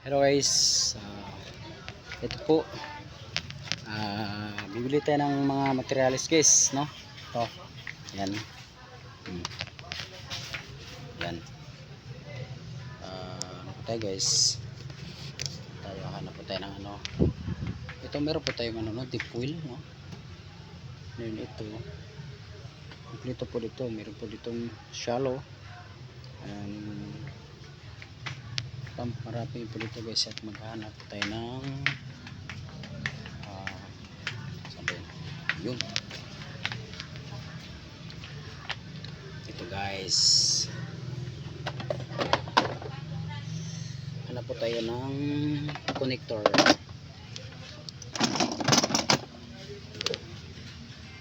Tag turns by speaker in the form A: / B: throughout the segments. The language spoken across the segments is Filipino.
A: Hello guys, Ah, ito po, Ah, bibili tayo ng mga materials guys, no? Ito, yan. Hmm. Yan. Ah, ano tayo guys? Tayo, hanap po tayo ng ano. Ito meron po tayong ano, no? deep wheel, no? Then ito, kompleto po dito, meron po ditong shallow. And pump. Marami po dito guys at maghanap tayo ng ah sabi yun. Ito guys. Hanap po tayo ng connector.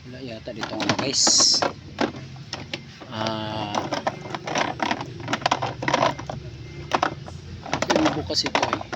A: Wala yata dito guys. Ah Bukas ito eh.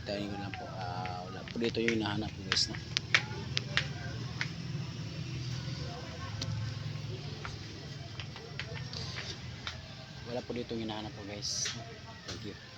A: Hintayin ko lang po. Ah, wala po dito yung hinahanap ko guys. No? Wala po dito yung hinahanap ko guys. Thank you.